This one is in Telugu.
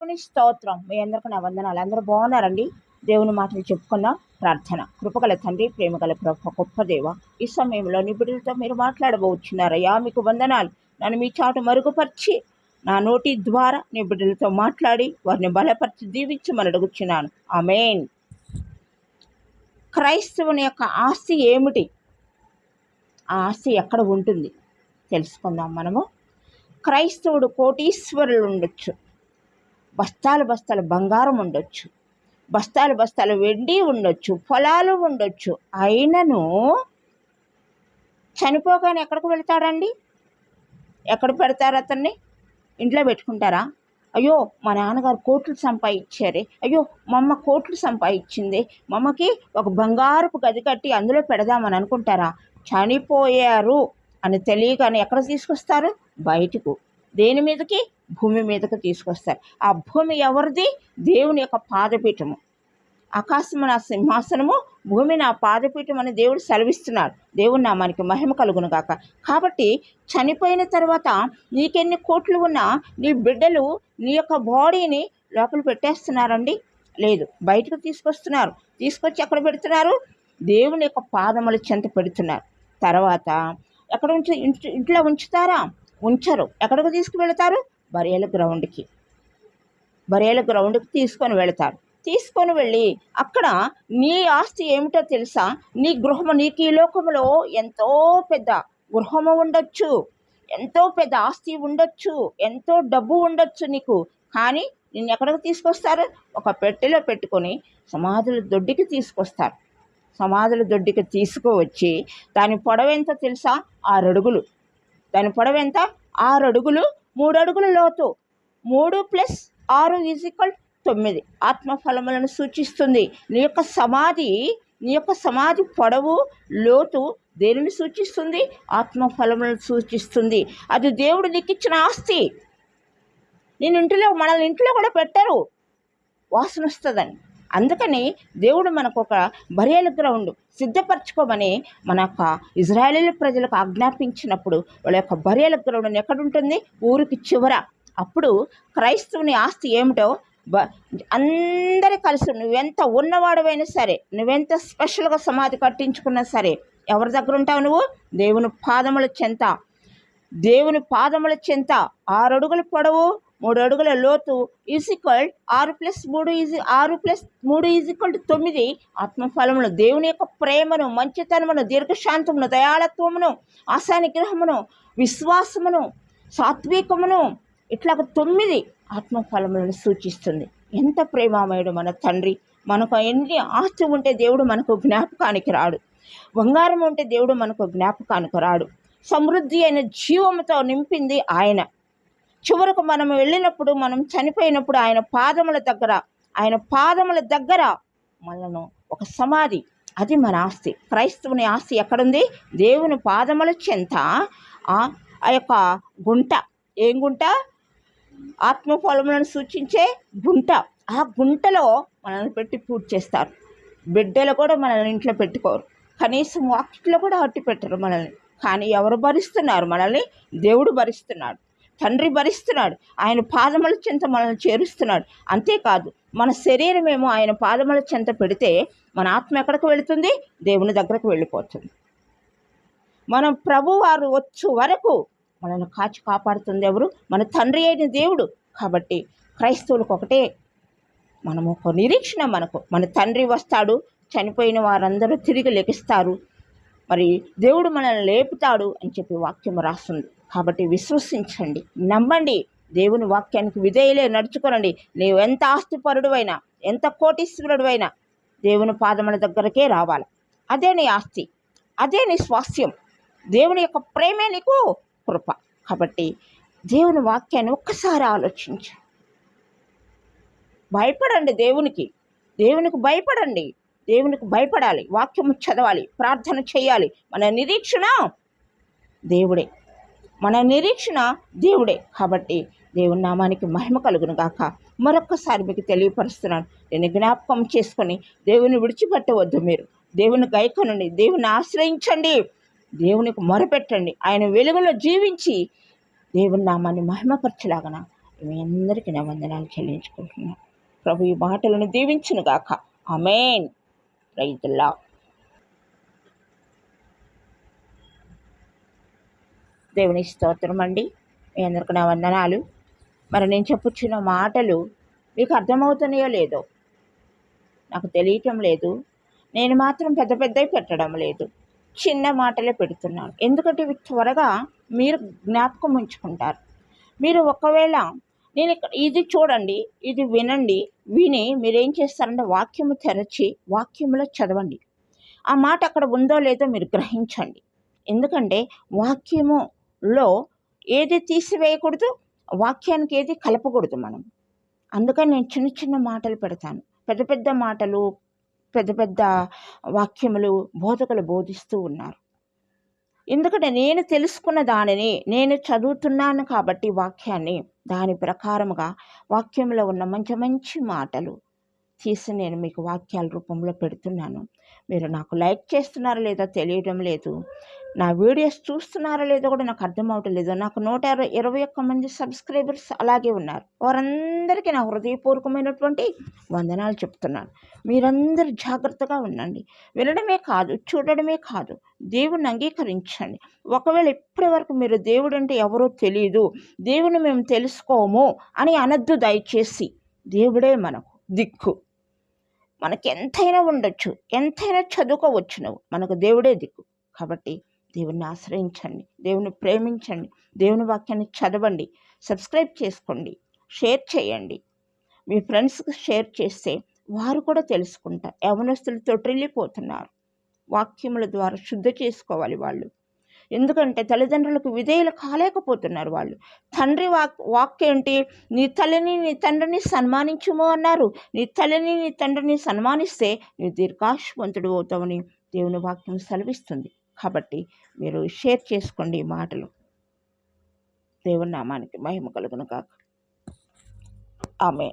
దేవుని స్తోత్రం. మీ అందరికీ నా వందనాలు. అందరూ బాగున్నారండి? దేవుని మాటలు చెప్పుకున్న ప్రార్థన. కృపగల తండ్రి ప్రేమగల ప్రభు గొప్ప దేవ. ఈ సమయంలో నిబిడులతో మీరు మాట్లాడబోచున్నారయ్యా. మీకు వందనాలు. నన్ను మీ చాటు మరుగుపరిచి నా నోటి ద్వారా నిబిడులతో మాట్లాడి వారిని బలపరిచి దీవించమని అడుగుచున్నాను. ఆమెన్. క్రైస్తవుని యొక్క ఆస్తి ఏమిటి? ఆ ఆస్తి ఎక్కడ ఉంటుంది? తెలుసుకుందాం మనము. క్రైస్తవుడు కోటీశ్వరులు ఉండొచ్చు. బస్తాలు బస్తాలు బంగారం ఉండొచ్చు. బస్తాలు బస్తాలు వెండి ఉండొచ్చు పొలాలు ఉండొచ్చు. అయినను చనిపోగానే ఎక్కడికి వెళ్తాడండి? ఎక్కడ పెడతారు అతన్ని? ఇంట్లో పెట్టుకుంటారా? అయ్యో మా నాన్నగారు కోట్లు సంపాదించారే. అయ్యో మా అమ్మ కోట్లు సంపాదించింది. మా అమ్మకి ఒక బంగారపు గది కట్టి అందులో పెడదామని అనుకుంటారా? చనిపోయారు అని తెలియగానే ఎక్కడ తీసుకొస్తారు? బయటకు. దేని మీదకి? భూమి మీదకి తీసుకొస్తారు. ఆ భూమి ఎవరిది? దేవుని యొక్క పాదపీఠము. ఆకాశము నా సింహాసనము భూమి నా పాదపీఠం అని దేవుడు సెలవిస్తున్నాడు. దేవుడు మనకి మహిమ కలుగును గాక. కాబట్టి చనిపోయిన తర్వాత నీకెన్ని కోట్లు ఉన్నా నీ బిడ్డలు నీ యొక్క బాడీని లోపల పెట్టేస్తున్నారండి? లేదు. బయటకు తీసుకొస్తున్నారు. తీసుకొచ్చి ఎక్కడ పెడుతున్నారు? దేవుని యొక్క పాదముల చెంత పెడుతున్నారు. తర్వాత ఎక్కడ ఉంచి ఇంట్లో ఉంచుతారా? ఉంచరు. ఎక్కడికి తీసుకువెళతారు? బరేల గ్రౌండ్కి. బరేల గ్రౌండ్కి తీసుకొని వెళతారు. తీసుకొని వెళ్ళి అక్కడ నీ ఆస్తి ఏమిటో తెలుసా? నీ గృహము నీకు ఈ లోకములో ఎంతో పెద్ద గృహము ఉండొచ్చు. ఎంతో పెద్ద ఆస్తి ఉండొచ్చు. ఎంతో డబ్బు ఉండొచ్చు నీకు. కానీ నిన్ను ఎక్కడికి తీసుకొస్తారు? ఒక పెట్టెలో పెట్టుకొని సమాధుల దొడ్డికి తీసుకొస్తారు. సమాధుల దొడ్డికి తీసుకువచ్చి దాని పొడవెంత తెలుసా? ఆరడుగులు. దాని పొడవు ఎంత? ఆరు అడుగులు మూడు అడుగుల లోతు. మూడు ప్లస్ ఆరు ఈజ్ తొమ్మిది. ఆత్మఫలములను సూచిస్తుంది. నీ యొక్క సమాధి నీ యొక్క సమాధి పొడవు లోతు దేనిని సూచిస్తుంది? ఆత్మఫలములను సూచిస్తుంది. అది దేవుడు నీకు ఇచ్చిన ఆస్తి. నేను ఇంటిలో మనల్ని ఇంట్లో కూడా పెట్టరు. వాసన వస్తుందని. అందుకని దేవుడు మనకు ఒక బరియల గ్రౌండ్ సిద్ధపరచుకోమని మన యొక్క ఇజ్రాయేలీ ప్రజలకు ఆజ్ఞాపించినప్పుడు వాళ్ళ యొక్క బరియల గ్రౌండ్ ఎక్కడ ఉంటుంది ఊరికి చివర. అప్పుడు క్రైస్తవుని ఆస్తి ఏమిటో బ అందరి కలిసి నువ్వెంత ఉన్నవాడవైనా సరే నువ్వెంత స్పెషల్గా సమాధి కట్టించుకున్నా సరే ఎవరి దగ్గర ఉంటావు నువ్వు? దేవుని పాదముల చెంత. దేవుని పాదముల చెంత. ఆరడుగుల పొడవు. మూడు అడుగుల లోతు ఈక్వల్ ఆరు ప్లస్ మూడు ఈజీ ఆరు ప్లస్ మూడు ఈక్వల్ టు తొమ్మిది. ఆత్మఫలమును దేవుని యొక్క ప్రేమను మంచితనమును దీర్ఘశాంతమును దయాళత్వమును ఆశానిగ్రహమును విశ్వాసమును సాత్వికమును ఇట్లాగ తొమ్మిది ఆత్మఫలములను సూచిస్తుంది. ఎంత ప్రేమామయుడు మన తండ్రి. మనకు ఎన్ని ఆస్తి ఉంటే దేవుడు మనకు జ్ఞాపకానికి రాడు. బంగారం ఉంటే దేవుడు మనకు జ్ఞాపకానికి రాడు. సమృద్ధి అయిన జీవముతో నింపింది ఆయన. చివరకు మనం వెళ్ళినప్పుడు మనం చనిపోయినప్పుడు ఆయన పాదముల దగ్గర ఆయన పాదముల దగ్గర మనను ఒక సమాధి. అది మన ఆస్తి. క్రైస్తవుని ఆస్తి ఎక్కడుంది? దేవుని పాదముల చెంత. ఆ ఆ యొక్క గుంట. ఏం గుంట? ఆత్మఫలములను సూచించే గుంట. ఆ గుంటలో మనల్ని పెట్టి పూర్తి చేస్తారు. బిడ్డలు కూడా మనల్ని ఇంట్లో పెట్టుకోరు. కనీసం వాకిట్లో కూడా అట్టి పెట్టరు మనల్ని. కానీ ఎవరు భరిస్తున్నారు మనల్ని? దేవుడు భరిస్తున్నాడు. తండ్రి భరిస్తున్నాడు. ఆయన పాదముల చెంత మనల్ని చేరుస్తున్నాడు. అంతేకాదు మన శరీరమేమో ఆయన పాదముల చెంత పెడితే మన ఆత్మ ఎక్కడికి వెళుతుంది? దేవుని దగ్గరకు వెళ్ళిపోతుంది. మనం ప్రభువారు వచ్చు వరకు మనల్ని కాచి కాపాడుతుంది ఎవరు? మన తండ్రి అయిన దేవుడు. కాబట్టి క్రైస్తవులకు ఒకటే మనము ఒక నిరీక్షణ మనకు. మన తండ్రి వస్తాడు చనిపోయిన వారందరూ తిరిగి లెగిస్తారు మరి దేవుడు మనల్ని లేపుతాడు అని చెప్పి వాక్యం రాస్తుంది. కాబట్టి విశ్వసించండి. నమ్మండి. దేవుని వాక్యానికి విధేయులే నడుచుకోనండి. నీవు ఎంత ఆస్తిపరుడువైనా ఎంత కోటీశ్వరుడువైనా దేవుని పాదముల దగ్గరకే రావాలి. అదే నీ ఆస్తి. అదే నీ స్వాస్థ్యం. దేవుని యొక్క ప్రేమే నీకు కృప. కాబట్టి దేవుని వాక్యాన్ని ఒక్కసారి ఆలోచించు భయపడండి దేవునికి. దేవునికి భయపడండి. దేవునికి భయపడాలి. వాక్యము చదవాలి. ప్రార్థన చేయాలి. మన నిరీక్షణ దేవుడే. మన నిరీక్షణ దేవుడే. కాబట్టి దేవుని నామానికి మహిమ కలుగును గాక. మరొక్కసారి మీకు తెలియపరుస్తున్నాను. నేను జ్ఞాపకం చేసుకొని దేవుని విడిచిపెట్టవద్దు మీరు. దేవుని గైకొనండి. దేవుని ఆశ్రయించండి. దేవునికి మొరపెట్టండి. ఆయన వెలుగులో జీవించి దేవుని నామాన్ని మహిమపరచలాగన మీ అందరికీ నా వందనాలు చెల్లించుకుంటున్నాను. ప్రభు ఈ మాటలను దీవించును గాక. అమేన్ రైతుల్లా దేవుని స్తోత్రం అండి మీ అందరికి నా వందనాలు. మరి నేను చెప్పుచ్చిన మాటలు మీకు అర్థమవుతున్నాయో లేదో నాకు తెలియటం లేదు. నేను మాత్రం పెద్ద పెద్దవి పెట్టడం లేదు. చిన్న మాటలే పెడుతున్నాను. ఎందుకంటే ఇవి త్వరగా మీరు జ్ఞాపకం ఉంచుకుంటారు. మీరు ఒకవేళ నేను ఇక్కడ ఇది చూడండి ఇది వినండి విని మీరేం చేస్తారంటే వాక్యము తెరచి వాక్యంలో చదవండి. ఆ మాట అక్కడ ఉందో లేదో మీరు గ్రహించండి. ఎందుకంటే వాక్యము లో ఏది తీసివేయకూడదు వాక్యానికి ఏది కలపకూడదు మనం. అందుకని నేను చిన్న చిన్న మాటలు పెడతాను. పెద్ద పెద్ద మాటలు పెద్ద పెద్ద వాక్యములు బోధకులు బోధిస్తూ ఉన్నారు. ఎందుకంటే నేను తెలుసుకున్న దానిని నేను చదువుతున్నాను కాబట్టి వాక్యాన్ని దాని ప్రకారముగా వాక్యంలో ఉన్న మంచి మంచి మాటలు తీసి నేను మీకు వాక్యాల రూపంలో పెడుతున్నాను. మీరు నాకు లైక్ చేస్తున్నారో లేదో తెలియడం లేదు. నా వీడియోస్ చూస్తున్నారో లేదో కూడా నాకు అర్థం అవటం లేదు. నాకు నూట ఇరవై ఇరవై ఒక్క మంది సబ్స్క్రైబర్స్ అలాగే ఉన్నారు. వారందరికీ నా హృదయపూర్వకమైనటువంటి వందనాలు చెప్తున్నాను. మీరందరూ జాగ్రత్తగా ఉండండి. వినడమే కాదు చూడడమే కాదు దేవుణ్ణి అంగీకరించండి. ఒకవేళ ఇప్పటి వరకు మీరు దేవుడు అంటే ఎవరో తెలియదు దేవుని మేము తెలుసుకోము అని అనద్దు దయచేసి. దేవుడే మనకు దిక్కు. మనకి ఎంతైనా ఉండొచ్చు. ఎంతైనా చదువుకోవచ్చు నువ్వు మనకు దేవుడే దిక్కు. కాబట్టి దేవుణ్ణి ఆశ్రయించండి. దేవుని ప్రేమించండి. దేవుని వాక్యాన్ని చదవండి. సబ్స్క్రైబ్ చేసుకోండి. షేర్ చేయండి. మీ ఫ్రెండ్స్కి షేర్ చేస్తే వారు కూడా తెలుసుకుంటారు. యవనస్తులు తొట్టిల్లిపోతున్నారు వాక్యముల ద్వారా శుద్ధ చేసుకోవాలి వాళ్ళు. ఎందుకంటే తల్లిదండ్రులకు విధేయులు కాలేకపోతున్నారు వాళ్ళు. తండ్రి వాక్ వాక్ ఏంటి? నీ తల్లిని నీ తండ్రిని సన్మానించుము అన్నారు. నీ తల్లిని నీ తండ్రిని సన్మానిస్తే నీ దీర్ఘాశవంతుడు అవుతావని దేవుని వాక్యం సెలవిస్తుంది. కాబట్టి మీరు షేర్ చేసుకోండి ఈ మాటలు. దేవుని నామానికి మహిమ కలుగును కాక ఆమె